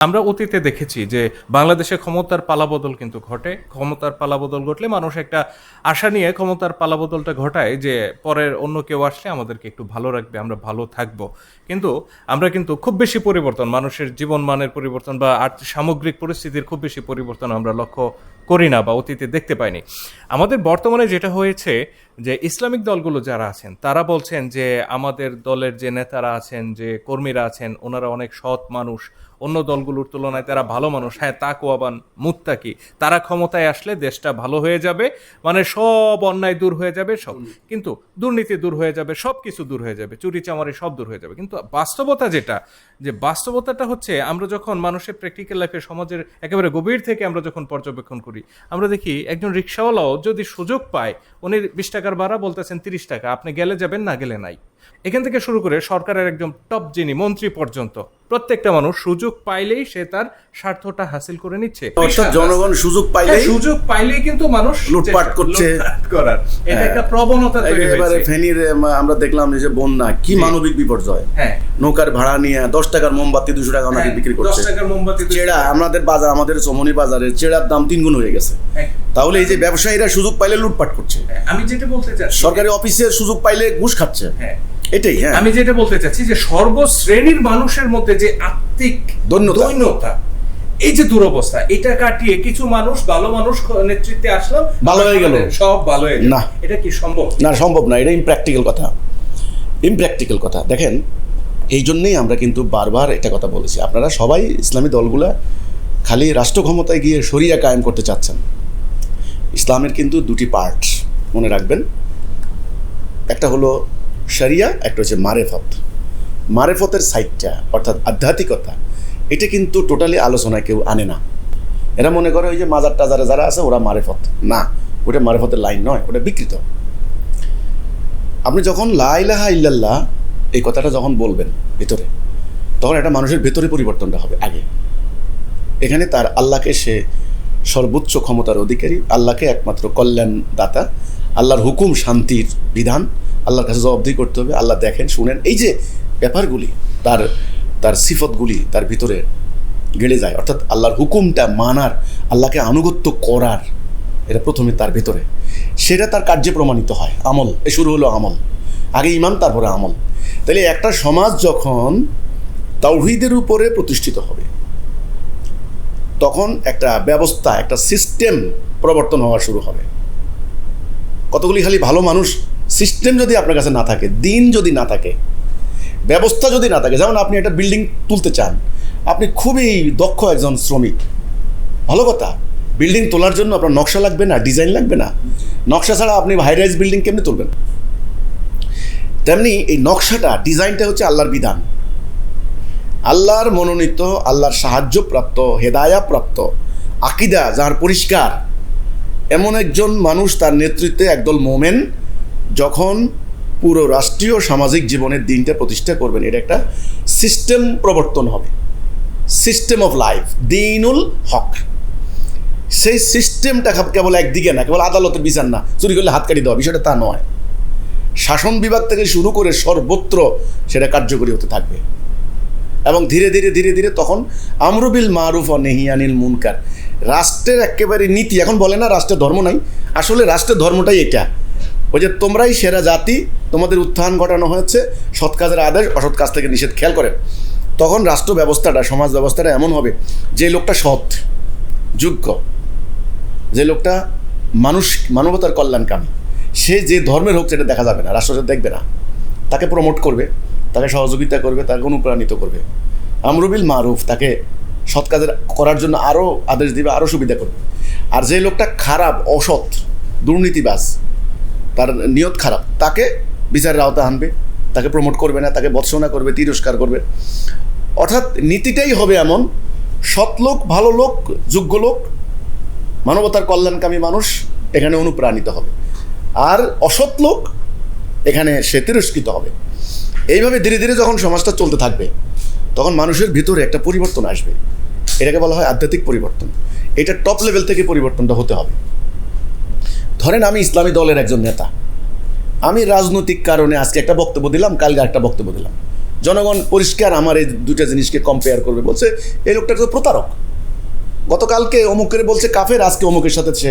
আমরা অতীতে দেখেছি যে বাংলাদেশে ক্ষমতার পালাবদল কিন্তু ঘটে। ক্ষমতার পালাবদল ঘটলে মানুষ একটা আশা নিয়ে ক্ষমতার পালাবদলটা ঘটায় যে পরের অন্য কেউ আসলে আমাদেরকে একটু ভালো রাখবে, আমরা ভালো থাকব। কিন্তু আমরা কিন্তু খুব বেশি পরিবর্তন, মানুষের জীবন মানের পরিবর্তন বা সামগ্রিক পরিস্থিতির খুব বেশি পরিবর্তন আমরা লক্ষ্য করি না বা অতীতে দেখতে পাইনি। আমাদের বর্তমানে যেটা হয়েছে যে ইসলামিক দলগুলো যারা আছেন তারা বলছেন যে আমাদের দলের যে নেতারা আছেন যে কর্মীরা আছেন ওনারা অনেক সৎ মানুষ। অন্য দলগুলোর তুলনায় তারা ভালো মানুষ। হ্যাঁ তাকুয়াবান মুত্তাকি। তারা ক্ষমতায় আসলে দেশটা ভালো হয়ে যাবে মানে সব অন্যায় দূর হয়ে যাবে সব কিন্তু দুর্নীতি দূর হয়ে যাবে সব কিছু দূর হয়ে যাবে চুরি চামারি সব দূর হয়ে যাবে। কিন্তু বাস্তবতা যেটা যে বাস্তবতাটা হচ্ছে আমরা যখন মানুষের প্র্যাকটিক্যাল লাইফে সমাজের একেবারে গভীর থেকে আমরা যখন পর্যবেক্ষণ করি আমরা দেখি একজন রিক্সাওয়ালাও যদি সুযোগ পায়, উনি বিশ টাকার ভাড়া বলতেছেন তিরিশ টাকা, আপনি গেলে যাবেন না, গেলে নাই। এখান থেকে শুরু করে সরকারের একদম টপ যিনি মন্ত্রী পর্যন্ত। প্রত্যেকটা মানুষ সুযোগ পাইলেই সে তার স্বার্থটা হাসিল করে নিচ্ছে। অর্থাৎ জনগণ সুযোগ হ্যাঁ, পাইলেই সুযোগ পাইলেই কিন্তু মানুষ লুটপাট করছে। করার। এটা হ্যাঁ। একটা প্রবণতা তৈরি হয়েছে। ফেনীর আমরা দেখলাম যে বন্যা কি মানবিক বিপর্যয়। হ্যাঁ। নৌকার ভাড়া নিয়ে দশ টাকার মোমবাতি দুশো টাকা ওনাকে হ্যাঁ, বিক্রি করছে। টাকার মোমবাতি চেড়া আমাদের বাজার আমাদের চমনি বাজারে চেড়ার দাম তিন গুণ হয়ে গেছে। হ্যাঁ, তাহলে এই যে ব্যবসায়ীরা সুযোগ পাইলে লুটপাট করছে। আমি যেটা বলতে চাচ্ছি সরকারি অফিসে সুযোগ পাইলে ঘুষ খাচ্ছে। হ্যাঁ। এটাই হ্যাঁ। আমি যেটা বলতে চাচ্ছি যে সর্বশ্রেণীর মানুষের মধ্যে যে আত্মিক দৈন্যতা। এই যে দুরবস্থা এটা কাটিয়ে কিছু মানুষ ভালো মানুষ নেতৃত্বে আসলাম ভালো হয়ে গেল। সব ভালো হয়ে না। এটা কি সম্ভব? না সম্ভব না এটা ইমপ্র্যাকটিক্যাল কথা। ইমপ্র্যাকটিক্যাল কথা। দেখেন এই জন্যেই আমরা কিন্তু বারবার একটা কথা বলেছি। আপনারা সবাই ইসলামী দলগুলা খালি রাষ্ট্র ক্ষমতায় গিয়ে শরিয়া কায়েম করতে চাচ্ছেন। ইসলামের কিন্তু দুটি পার্ট মনে রাখবেন। একটা হলো শরিয়া, একটা হচ্ছে মারেফত। মারেফতের সাইডটা অর্থাৎ আধ্যাত্মিকতা, এটা কিন্তু টোটালি আলোচনায় কেউ আনে না। এরা মনে করে ওই যে মাজার টাজারে যারা আছে, ওরা মারেফত। না, ওটা মারেফতের লাইন নয়, ওটা বিকৃত। আপনি যখন লাইলাহা ইল্লাল্লাহ, এই কথাটা যখন বলবেন ভেতরে, তখন একটা মানুষের ভেতরে পরিবর্তনটা হবে, আগে। এখানে তার আল্লাহকে সে সর্বোচ্চ ক্ষমতার অধিকারী, আল্লাহকে একমাত্র কল্যাণ দাতা আল্লাহর হুকুম শান্তির বিধান আল্লাহর কাছে জবাবদিহি করতে হবে, আল্লাহ দেখেন, শুনেন। এই যে ব্যাপারগুলি, তার তার সিফতগুলি তার ভিতরে গেড়ে যায়, অর্থাৎ আল্লাহর হুকুমটা মানার, আল্লাহকে আনুগত্য করার, এটা প্রথমে তার ভিতরে। সেটা তার কার্যে প্রমাণিত হয়, আমল। এ শুরু হলো আমল। আগে ইমান তারপরে আমল। তাহলে একটা সমাজ যখন তাওহিদের উপরে প্রতিষ্ঠিত হবে, তখন একটা ব্যবস্থা, একটা সিস্টেম প্রবর্তন হওয়া শুরু হবে। কতগুলি খালি ভালো মানুষ সিস্টেম যদি আপনার কাছে না থাকে, দিন যদি না থাকে, ব্যবস্থা যদি না থাকে, যেমন আপনি একটা বিল্ডিং তুলতে চান, আপনি খুবই দক্ষ একজন শ্রমিক। ভালো কথা, বিল্ডিং তোলার জন্য আপনার নকশা লাগবে না, ডিজাইন লাগবে না। নকশা ছাড়া আপনি হাই রাইজ বিল্ডিং কেমনি তুলবেন? তেমনি এই নকশাটা, ডিজাইনটা হচ্ছে আল্লাহর বিধান। আল্লাহর মনোনীত, আল্লাহর সাহায্যপ্রাপ্ত হেদায়াপ্রাপ্ত আকিদা যার পরিষ্কার, এমন একজন মানুষ তার নেতৃত্বে একদল মোমেন যখন পুরো রাষ্ট্রীয় সামাজিক জীবনের দিনটা প্রতিষ্ঠা করবেন, এটা একটা সিস্টেম প্রবর্তন হবে। System of life Dinul Haq. সেই সিস্টেমটা কেবল একদিকে না, কেবল আদালতের বিচার না, চুরি করলে হাত কাটি দেওয়া, বিষয়টা তা নয়। শাসন বিভাগ থেকে শুরু করে সর্বত্র সেটা কার্যকরী হতে থাকবে। এবং ধীরে ধীরে ধীরে ধীরে তখন আমরুবিল মারুফ ও নেহিয়ানিল মুনকার, রাষ্ট্রের একেবারে নীতি, এখন বলে না রাষ্ট্রের ধর্ম নাই, আসলে রাষ্ট্রের ধর্মটাই এটা। ওই যে তোমরাই সেরা জাতি, তোমাদের উত্থান ঘটানো হয়েছে, সৎ কাজের আদেশ, অসৎ কাজ থেকে নিষেধ, খেয়াল করে। তখন রাষ্ট্র ব্যবস্থাটা, সমাজ ব্যবস্থাটা এমন হবে, যে লোকটা সৎ, যোগ্য, যে লোকটা মানুষ, মানবতার কল্যাণকামী, সে যে ধর্মের হোক সেটা দেখা যাবে না, রাষ্ট্র দেখবে না। তাকে প্রমোট করবে, তাকে সহযোগিতা করবে, তাকে অনুপ্রাণিত করবে। আমরুবিল মারুফ তাকে সৎ কাজের করার জন্য আরও আদেশ দিবে আরও সুবিধা করবে। আর যে লোকটা খারাপ, অসৎ, দুর্নীতিবাজ তার নিয়ত খারাপ। তাকে বিচারের আওতা আনবে, তাকে প্রমোট করবে না, তাকে বৎসনা করবে, তিরস্কার করবে। অর্থাৎ নীতিটাই হবে এমন, সৎ লোক, ভালো লোক, যোগ্য লোক, মানবতার কল্যাণকামী মানুষ এখানে অনুপ্রাণিত হবে। আর অসৎ লোক এখানে সে তিরস্কৃত হবে। এইভাবে ধীরে ধীরে যখন সমাজটা চলতে থাকবে, তখন মানুষের ভিতরে একটা পরিবর্তন আসবে। এটাকে বলা হয় আধ্যাত্মিক পরিবর্তন। এটা টপ লেভেল থেকে পরিবর্তনটা হতে হবে। ধরেন আমি ইসলামী দলের একজন নেতা। আমি রাজনৈতিক কারণে আজকে একটা বক্তব্য দিলাম, কালকে একটা বক্তব্য দিলাম। জনগণ পরিষ্কার আমার এই দুটা জিনিসকে কম্পেয়ার করবে, বলছে, এই লোকটা তো প্রতারক। গতকালকে অমুকের বলছে কাফের, আজকে অমুকের সাথে সে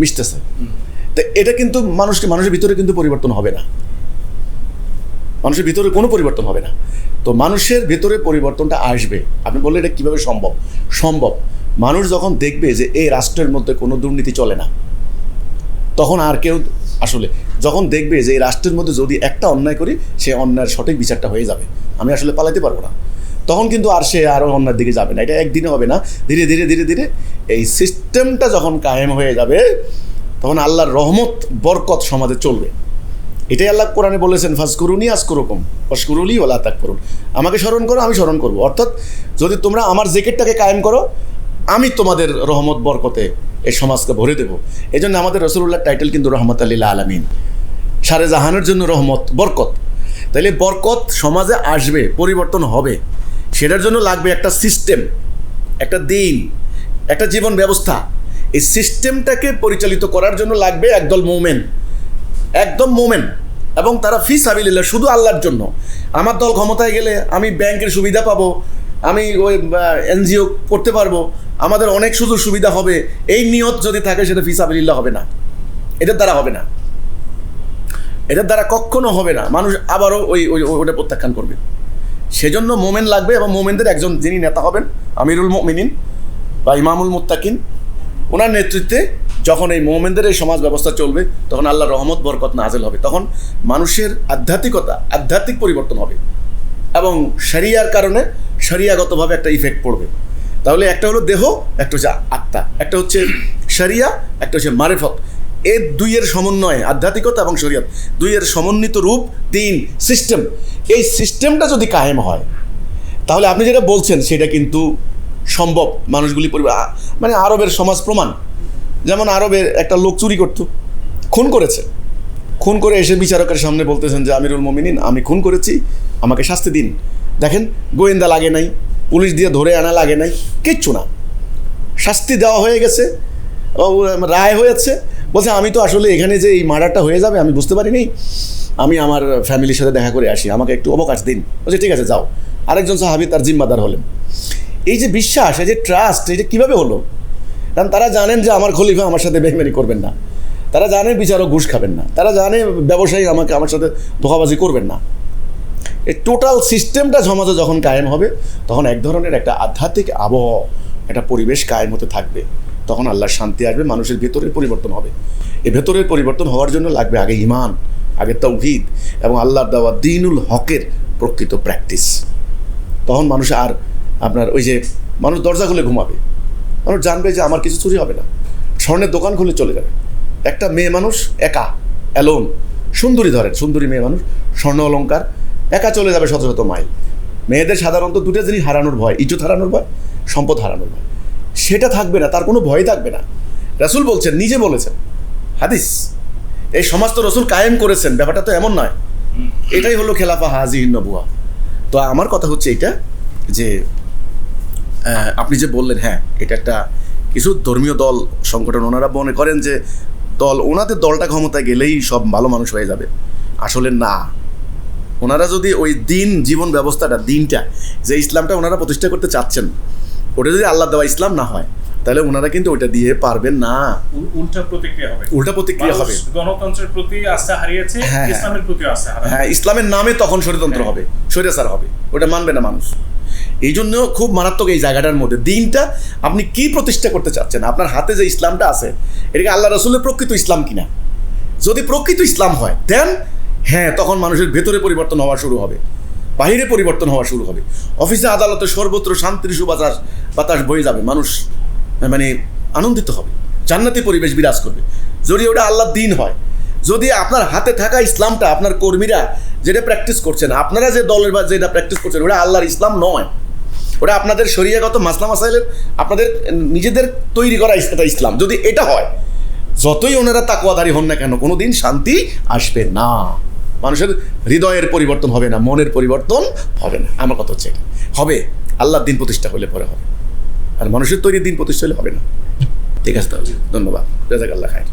মিশতেছে। তো এটা কিন্তু মানুষকে, মানুষের ভিতরে কিন্তু পরিবর্তন হবে না। মানুষের ভিতরে কোনো পরিবর্তন হবে না। তো মানুষের ভিতরে পরিবর্তনটা আসবে। আপনি বললেন এটা কীভাবে সম্ভব? সম্ভব। মানুষ যখন দেখবে যে এই রাষ্ট্রের মধ্যে কোনো দুর্নীতি চলে না তখন আর কেউ আসলে, যখন দেখবে যে এই রাষ্ট্রের মধ্যে যদি একটা অন্যায় করি, সে অন্যায়ের সঠিক বিচারটা হয়ে যাবে। আমি আসলে পালাতে পারব না। তখন কিন্তু আর সে আরও অন্যায়ের দিকে যাবে না। এটা একদিনে হবে না। ধীরে ধীরে ধীরে ধীরে এই সিস্টেমটা যখন কায়েম হয়ে যাবে, তখন আল্লাহর রহমত, বরকত সমাজে চলবে। এটাই আল্লাহ কোরআনে বলেছেন, ফাজকুরুনি আজকুরকম ফসকুরুলি ওলা তাক করুন আমাকে স্মরণ করো, আমি স্মরণ করব। অর্থাৎ যদি তোমরা আমার জেকেটটাকে কায়েম করো আমি তোমাদের রহমত, বরকতে এই সমাজকে ভরে দেবো। এই জন্য আমাদের রসুল্লাহ টাইটেল কিন্তু রহমত আল্লাহ আলমিন। সারে জাহানের জন্য রহমত, বরকত। তাইলে বরকত সমাজে আসবে, পরিবর্তন হবে। সেটার জন্য লাগবে একটা সিস্টেম একটা দিন, একটা জীবন ব্যবস্থা। এই সিস্টেমটাকে পরিচালিত করার জন্য লাগবে একদল মোমেন। একদম মোমেন। এবং তারা ফি সাবিল্লা শুধু আল্লাহর জন্য। আমার দল ক্ষমতায় গেলে আমি ব্যাংকের সুবিধা পাবো, আমি ওই এনজিও করতে পারব। আমাদের অনেক সুযোগ সুবিধা হবে। এই নিয়ত যদি থাকে, সেটা ফি সাবিল্লা হবে না। এটার দ্বারা হবে না। এটার দ্বারা কখনো হবে না। মানুষ আবারও ওই ওই ওটা প্রত্যাখ্যান করবে। সেজন্য মোমেন লাগবে এবং মোমেনদের একজন যিনি নেতা হবেন, আমিরুল মিনিন বা ইমামুল মুত্তাকিন, ওনার নেতৃত্বে যখন এই মোমেনদের এই সমাজ ব্যবস্থা চলবে, তখন আল্লাহ রহমত, বরকত নাজেল হবে। তখন মানুষের আধ্যাত্মিকতা, আধ্যাত্মিক পরিবর্তন হবে এবং শরিয়ার কারণে শরিয়াগতভাবে একটা ইফেক্ট পড়বে। তাহলে একটা হলো দেহ, একটা হচ্ছে আত্মা। একটা হচ্ছে শরিয়া, একটা হচ্ছে মারেফত। এই দুইয়ের সমন্বয়ে, আধ্যাত্মিকতা এবং শরিয়ত। দুইয়ের সমন্বিত রূপ তিন সিস্টেম। এই সিস্টেমটা যদি কায়েম হয়, তাহলে আপনি যেটা বলছেন, সেটা কিন্তু সম্ভব। মানুষগুলি পরিবার মানে আরবের সমাজ প্রমাণ। যেমন আরবের একটা লোক চুরি করতো, খুন করেছে। খুন করে এসে বিচারকের সামনে বলতেছেন যে, আমিরুল মমিনিন, আমি খুন করেছি, আমাকে শাস্তি দিন। দেখেন, গোয়েন্দা লাগে নাই। পুলিশ দিয়ে ধরে আনা লাগে নাই, কিচ্ছু না। শাস্তি দেওয়া হয়ে গেছে রায় হয়েছে। বলছে, আমি তো আসলে এখানে যে এই মার্ডারটা হয়ে যাবে, আমি বুঝতে পারিনি। আমি আমার ফ্যামিলির সাথে দেখা করে আসি, আমাকে একটু অবকাশ দিন। বলছে, ঠিক আছে, যাও। আরেকজন সাহাবি তার জিম্মাদার হলেন। এই যে বিশ্বাস, এই যে ট্রাস্ট এই যে কীভাবে হলো? কারণ তারা জানেন যে আমার খলিফা আমার সাথে বেহমানি করবেন না। তারা জানে বিচারক ঘুষ খাবেন না। তারা জানে ব্যবসায়ী আমাকে, আমার সাথে ধোকাবাজি করবেন না। এই টোটাল সিস্টেমটা সমাজে যখন কায়েম হবে, তখন এক ধরনের একটা আধ্যাত্মিক আবহ, একটা পরিবেশ কায়েম হতে থাকবে। তখন আল্লাহর শান্তি আসবে, মানুষের ভেতরের পরিবর্তন হবে। এই ভেতরের পরিবর্তন হওয়ার জন্য লাগবে আগে ইমান আগে তৌহিদ এবং আল্লাহর দেওয়া দিনুল হকের প্রকৃত প্র্যাকটিস তখন মানুষ আর আপনার ওই যে মানুষ দরজা খুলে ঘুমাবে। মানুষ জানবে যে আমার কিছু চুরি হবে না। স্বর্ণের দোকান খুলে চলে যাবে। একটা মেয়ে মানুষ একা অ্যালোন সুন্দরী ধরেন, সুন্দরী মেয়ে মানুষ, স্বর্ণ অলংকার একা চলে যাবে শত শত মাইল। মেয়েদের সাধারণত দুটো জিনিস হারানোর ভয়, ইজ্জত হারানোর ভয়, সম্পদ হারানোর ভয়। সেটা থাকবে না, তার কোনো ভয় থাকবে না। রাসুল বলছেন, নিজে বলেছেন। হাদিস, এই সমাজ তো রসুল কায়েম করেছেন, ব্যাপারটা তো এমন নয়। এটাই হলো খেলাফা হাজি নবুয়া। তো আমার কথা হচ্ছে এটা যে আপনি যে বললেন হ্যাঁ এটা একটা কিছু ধর্মীয় দল, সংগঠন ওনারা মনে করেন যে, দল, ওনাদের দলটা ক্ষমতায় গেলেই সব ভালো মানুষ হয়ে যাবে। আসলে না। ওনারা যদি ওই দিন জীবন ব্যবস্থাটা দিনটা যে ইসলামটা ওনারা প্রতিষ্ঠা করতে চাচ্ছেন ওটা যদি আল্লাহ দেওয়া ইসলাম না হয় তাহলে ওনারা কিন্তু ওটা দিয়ে পারবেন না। উল্টা প্রতিক্রিয়া হবে। উল্টা প্রতিক্রিয়া হবে। গণতন্ত্রের প্রতি আস্থা হারিয়েছে হ্যাঁ, হ্যাঁ। ইসলামের প্রতি আস্থা হ্যাঁ ইসলামের নামে তখন ষড়যন্ত্র হবে স্বৈরাচার হবে ওটা মানবে না মানুষ। এই জন্য খুব মারাত্মক এই জায়গাটার মধ্যে দিনটা আপনি কি প্রতিষ্ঠা করতে চাচ্ছেন? আপনার হাতে যে ইসলামটা আছে এটাকে আল্লাহ রসুলের প্রকৃত ইসলাম কিনা? যদি প্রকৃত ইসলাম হয় দেন হ্যাঁ তখন মানুষের ভেতরে পরিবর্তন হওয়া শুরু হবে। বাহিরে পরিবর্তন হওয়া শুরু হবে। অফিসে আদালতে সর্বত্র শান্তির সুবাতাস, বাতাস বয়ে যাবে। মানুষ মানে আনন্দিত হবে। জান্নাতি পরিবেশ বিরাজ করবে। যদি ওটা আল্লাহর দিন হয়, যদি আপনার হাতে থাকা ইসলামটা, আপনার কর্মীরা যেটা প্র্যাকটিস করছেন, আপনারা যে দলের বা যেটা প্র্যাকটিস করছেন, ওটা আল্লাহর ইসলাম নয়। ওটা আপনাদের শরিয়াগত মাসলা মাসাইলের, আপনাদের নিজেদের তৈরি করা এটা ইসলাম। যদি এটা হয়, যতই ওনারা তাকুয়াদারি হন না কেন কোনো দিন শান্তি আসবে না। মানুষের হৃদয়ের পরিবর্তন হবে না, মনের পরিবর্তন হবে না। আমার কথা হচ্ছে হবে। আল্লাহ দিন প্রতিষ্ঠা হলে পরে হবে। আর মানুষের তৈরি দিন প্রতিষ্ঠা হলে হবে না। ঠিক আছে তাহলে। ধন্যবাদ। রেজাক আল্লাহ খায়